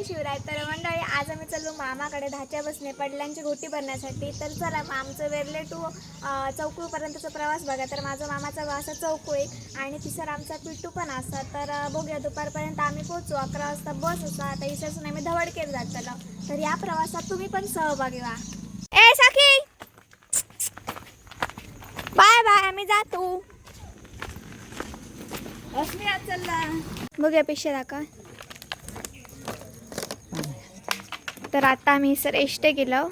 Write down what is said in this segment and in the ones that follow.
जय शिवराय. तर मंडळी आज आम्ही चाललो मामाकडे धाच्या बसने पडल्यांची घोटी भरण्यासाठी. तर चला आमचं वेरले टू चौकूपर्यंतचा प्रवास बघा. तर माझा मामाचा गाव असा चौकू एक आणि तिसर आमचा पिट्टू पण असा तर बघूया दुपारपर्यंत आम्ही पोहोचू. अकरा वाजता बस असा आता इशासून आम्ही धवडकेत जात चला तर या प्रवासात तुम्ही पण सहभागी व्हा. ए साखी! Bye bye. आम्ही जातो. अस्मी आज चालला. बघूया पेशे दाखवा. तर आता आम्ही सर एष्टे गेलो.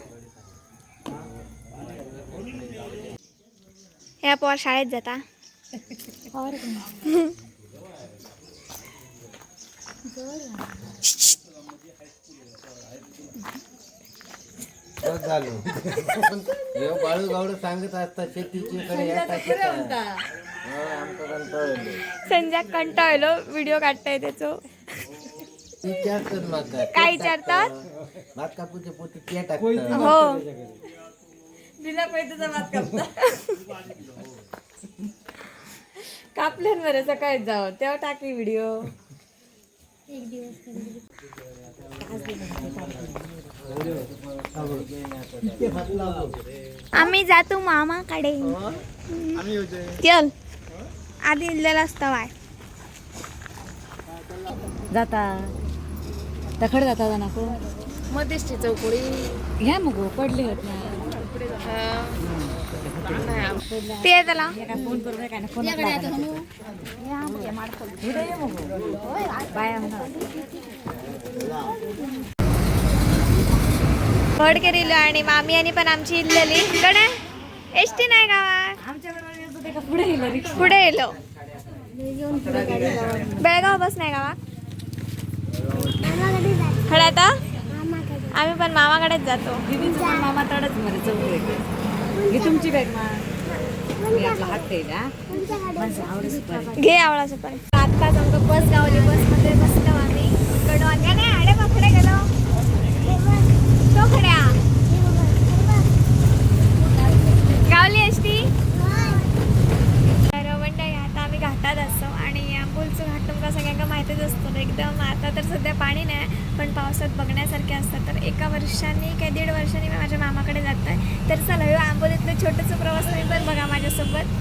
ह्या पोर शाळेत जाता. सांगत शेतीची. संध्या कंटाळलो व्हिडिओ काढताय त्याचो विचारतात माका काय विचारतात भात कापूचे पोटी ते टाकतात हो बिना पैशाचा भात कापता. कापल्यांवर सकाळी जावं. तेव्हा टाकली व्हिडिओ आम्ही जातो मामाकडे. चल. आधी इल्लेला असता वाय जाता. तखड जाता जाणा को मध्यस्थी चौकडी घ्या मग पडले होत ना ते त्याला फोन काय फोन बाया भडके दिलो आणि मामी आणि पण आमची इल्लेली. कडे एसटी नाही गावात. पुढे रिक्षा पुढे येलो. बेळगाव बस नाही गावात. खडे आता आम्ही पण मामाकडेच जातो. दिदीचं पण मामा तडच मध्ये चौक घे तुमची बॅग मा. मी आपला हात द्यायला माझं आवडच पाहिजे घे आवळाचं पण. आत्ताच आमचं बस गावली बसमध्ये बसलो आम्ही. कडो अंग्या नाही आडे बाकडे गेलो. तो खड्या गावली एसटी तर मंडळी आता आम्ही घाटात असतो आणि आंबोलचं घाट तुमका सगळ्यांना माहितीच असतो एकदम आता तर सध्या पाणी नाही पण पावसात बघण्यासारखे असतात तर एका वर्षांनी काय दीड वर्षांनी मी माझ्या मामाकडे जात आहे तर चला ह्यो आंबोलीतलं छोटंसं प्रवास तुम्ही पण बघा माझ्यासोबत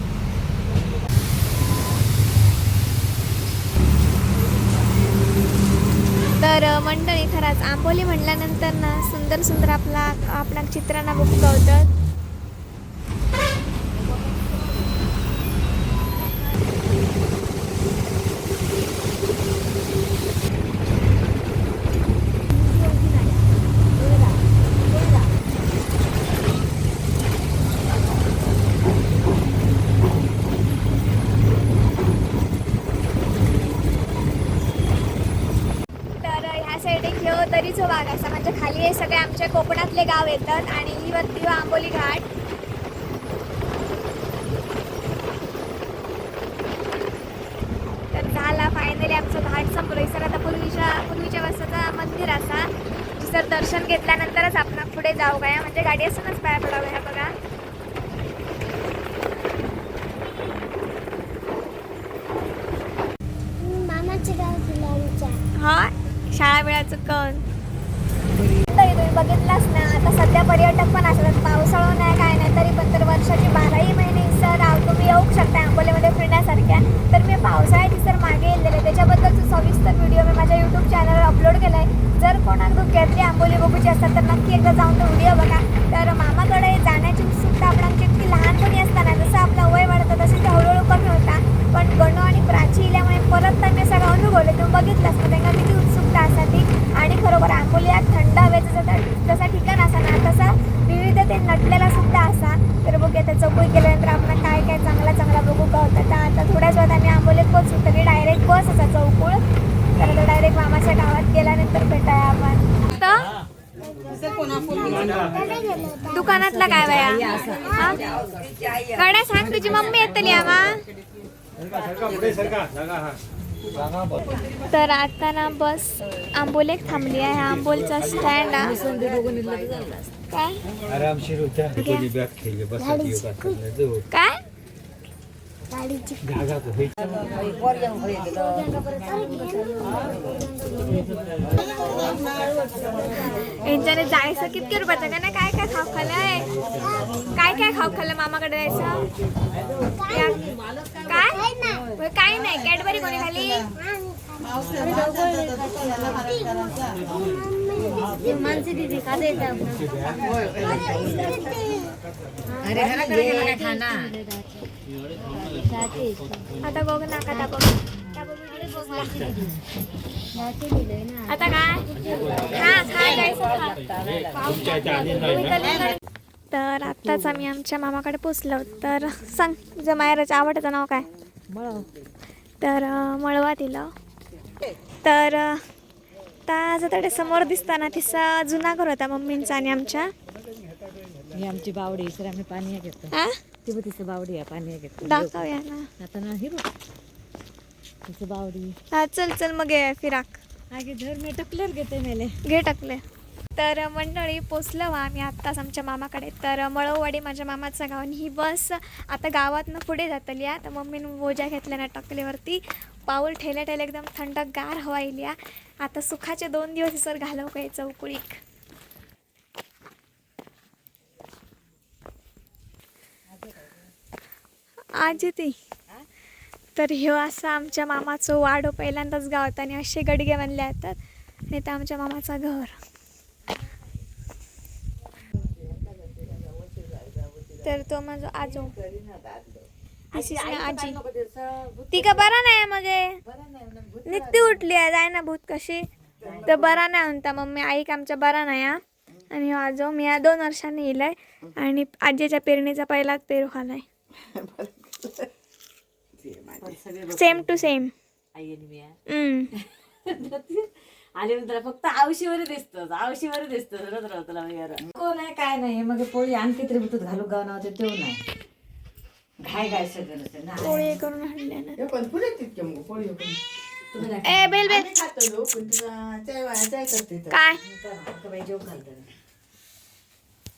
तर मंडळी खरंच आंबोली म्हटल्यानंतर ना सुंदर सुंदर आपला आपल्या चित्रांना बघू तर ह्या साईड एक ह्यो दरीचो भाग असा म्हणजे खाली हे सगळे आमचे कोकणातले गाव येतात आणि ही वरती ह्यो आंबोली घाट. तर झाला फायनली आमचं घाट संपलो. सर आता पूर्वीच्या पूर्वीच्या वर्षाचा मंदिर असा सर दर्शन घेतल्यानंतरच आपण पुढे जाऊ काय म्हणजे गाडी असूनच पाया पडावं ह्या बघा. हा शाळा वेळाचं कण. बघितलाच ना आता सध्या पर्यटक पण असतात. पावसाळा नाही काय नाही तरी पण तर वर्षाची बाराही महिने सर तुम्ही येऊ शकता आंबोलीमध्ये फिरण्यासारख्या. तर मी पावसाळ्यात सर मागे येलेले त्याच्याबद्दलचं सविस्तर व्हिडिओ मी माझ्या यूट्यूब चॅनलवर अपलोड केला आहे जर कोणाक धोक्यातली आंबोली बघूची असतात तर नक्की एकदा जाऊन तो व्हिडिओ बघा. तर मामा जाण्याची उत्सुकता आपल्याची इतकी लहानपणी असताना जसं आपलं वय वाढतं तसं ते हळूहळू कमी होता पण गणू आणि प्राची इल्यामुळे परत त्यांनी सगळं अनुभवले तुम्ही बघितलंच ना त्यांना किती उत्सुकता असा ती आणि खरोबर आंबोली हा थंड हवेचं जसं जसा ठिकाण असा ना तसा विविधते नटलेला सुद्धा असा तर बघूया त्या चौकळी केल्यानंतर आपण काय काय चांगला चांगला बघू का होतं तर आता थोड्याच वेळात आम्ही आंबोलीत पोहोचू तरी डायरेक्ट बस असा चौकुळ तर आता डायरेक्ट मामाच्या गावात गेल्यानंतर भेटाय आपण दुकानातला काय बाया? हा? गड्या सांग तुझी मम्मी येतली आम्हा. तर आता ना बस आंबोलेक थांबली आहे. हा आंबोलचा स्टँड आहे. काय? आरामशीर कोणी बॅग योगा काय? गाडीची यांच्याने जायचं कितके रुपयाचं? का ना काय काय खाऊ खाल्लंय काय काय खाऊ खाल्लं मामाकडे जायचं? काय? काय नाही. कॅडबरी कोणी खाली मानसी दीदी आता बघ ना आता बघ. आता काय? तर आत्ताच आम्ही आमच्या मामाकडे पोचलो. तर सांग तुझ्या मायराचं आवडतं नाव काय? तर मळवा दिलं. तर आता तडे समोर दिसताना तिचा जुना घर होता मम्मींचा आणि आमच्या. आमची बावडी सर आम्ही पाणी घेतो. तिचं बावडी आहे पाणी घेतो. दाखवूया ना आता ना ही बघ. तिचं बावडी. हा चल चल मग ये फिराक आगे. धर मी टकलेर घेते मेले. घे टाकले. तर मंडळी पोचलो वा आम्ही आत्ताच आमच्या मामाकडे. तर मळववाडी माझ्या मामाचं गाव आणि ही बस आता गावातनं पुढे जातली आहे. तर मम्मीनं बोजा घेतल्या ना टकलेवरती पाऊल ठेल्या ठेल्या एकदम थंडगार हवा येईल या आता सुखाचे दोन दिवस सर घालव काय चौकुळीक. आज ती. तर ह्यो असा आमच्या मामाचं वाडो पहिल्यांदाच गावात आणि असे गडगे बनले येतात आणि ते आमच्या मामाचं घर. तर तो माझा आजो. आजी. ती का बरा नाही मग निघती उठली आहे जाय ना भूत कशी? तर बरा नाही म्हणता मम्मी आईक आमच्या बरा नाही हा? आणि ह्यो आजो मी या दोन वर्षांनी येलाय आणि आजीच्या पेरणीचा पहिलाच पेरू खालाय. सेम टू सेम आई आणि मी आहे. हम्म. आले नंतर फक्त आवशीवर दिसतं आवशीवर दिसतं रत राहतो तुला वगैरे कोण आहे काय नाही मग पोळी आणखी तरी बुतूत घालू गाव नाव तेव नाही घाय घाय सगळं ना पोळी करून आणल्या ना. पण पुढे तितके मग पोळी पण. तुम्ही नाही ए बेल बेल. खातो लोक पण तुला चाय वाया चाय करते तर. काय? करा, का बाई जेव घालतं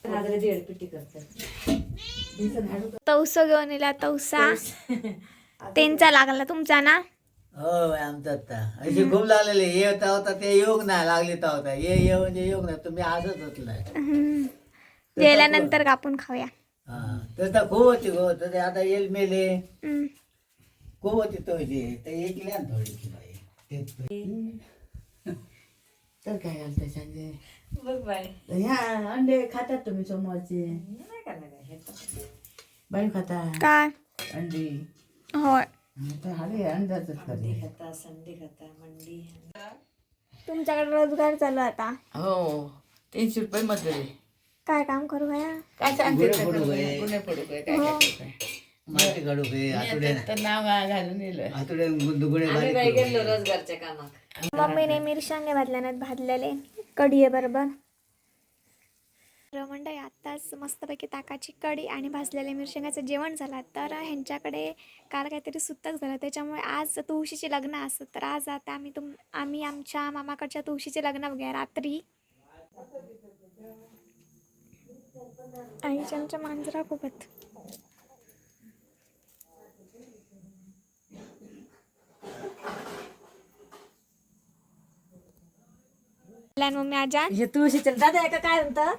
रात्री दीड पिटी करतं. दिसन हाडू तवसा घेऊन येला तवसा. त्यांचा लागला तुमचा ना? हो आमचा आता. अशी खूप लागलेली. ये होता होता ते योग नाही लागले तर होता. ये ये म्हणजे योग नाही. तुम्ही असंच होतलाय. हम्म. जेवल्यानंतर कापून खाऊया. हा तसं खूप होती गो. तर आता येईल मेले. खूप होती तोची तर एक ना बाई. तेच तर काय घालते सांजे? बघ ह्या अंडे खातात तुम्ही सोमवारचे. हे. बाई खाता काय? अंडी. होय. तुमच्याकडे रोजगार चालू आता? हो तीनशे रुपये मजुरी. काय काम करू भया काय सांगते गुन्हे पडू गए. गुन्हे पडू गए काय काय काय माती काढू तर नाव घालून बारीक करू. मम्मीने मिरशांगे भाजल्यानात भाजलेले. कढी आहे बरोबर. मंडळी आत्ताच मस्तपैकी ताकाची कढी आणि भाजलेल्या मिरशिंगाचं जेवण झालं. तर ह्यांच्याकडे काल काहीतरी सुतक झालं. त्याच्यामुळे आज तुळशीचे लग्न असत तर आज आता आम्ही तुम आम्ही आमच्या मामाकडच्या तुळशीचे लग्न बघूया. रात्री. आईच्या आमच्या मांजरा खूपच मम्मी आजा हे तुळशीचं दादा का काय म्हणतं?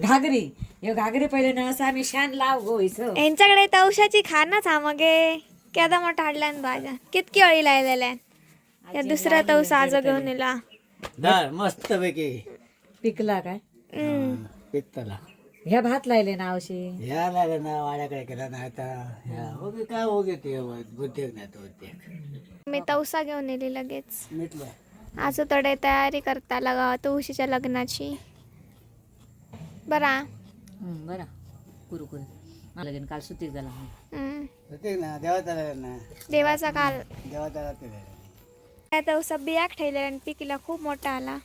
घागरी. हे घागरी पहिले ना असं आम्ही शान लाव गोयचं यांच्याकडे तवशाची खानाच हा मगे. केदा मोठा हाडल्यान बाजा. कितकी अळी लायलेल्या या दुसरा तवसा आज घेऊन येला मस्त पैकी पिकला काय? हम्म. पित्तला ह्या भात लायले ना अवशी ह्या लागलं ना वाड्याकडे केला ना आता. ह्या काय ओके ते उद्योग नाही तो उद्योग. मी तवसा घेऊन येली लगेच. मिटलं आज तडे तयारी करता लगा तुळशीच्या लग्नाची. बरा. बरा. कुरु कुरु. मला लगीन काल सुट्टी झाला हम्म. ना देवाचा ना. देवाचा काल. देवाचा त्या तवसा बियाक ठेवलेला आणि पिकीला खूप मोठा आला.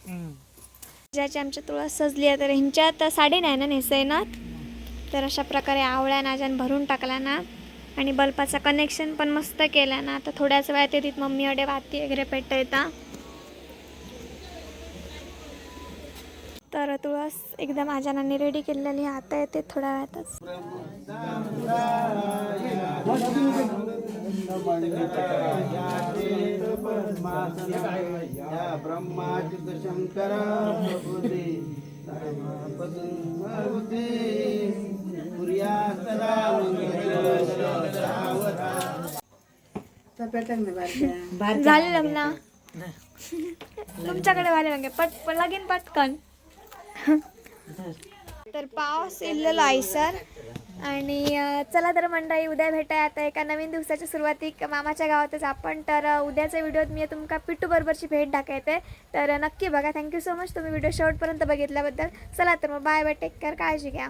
ज्याची आमच्या तुळस सजली आहे तर ह्यांच्यात साडी नाही ना नेसैनात. तर अशा प्रकारे आवळ्या नाजन भरून टाकला ना. आणि बल्बाचा कनेक्शन पण मस्त केला ना. आता थोड्याच वेळात येतात मम्मी अडे वाती वगैरे पेटता तर तुळस एकदा माझ्या नानी रेडी केलेली. आता येते थोड्या वेळातच. झाले लग्न? तुमच्याकडे झाले लग्न. पट लगीन पटकन. तर पाव इल्लेलो आहे सर. आणि चला तर मंडळी उद्या भेटाय आता एका नवीन दिवसाच्या सुरुवातीक मामाच्या गावातच आपण. तर उद्याच्या व्हिडिओत मी तुमका पिट्टू बरोबरची भेट दाखवते. तर नक्की बघा. थँक्यू सो मच तुम्ही व्हिडिओ शेवटपर्यंत बघितल्याबद्दल. चला तर मग बाय बाय टेक केअर काळजी घ्या.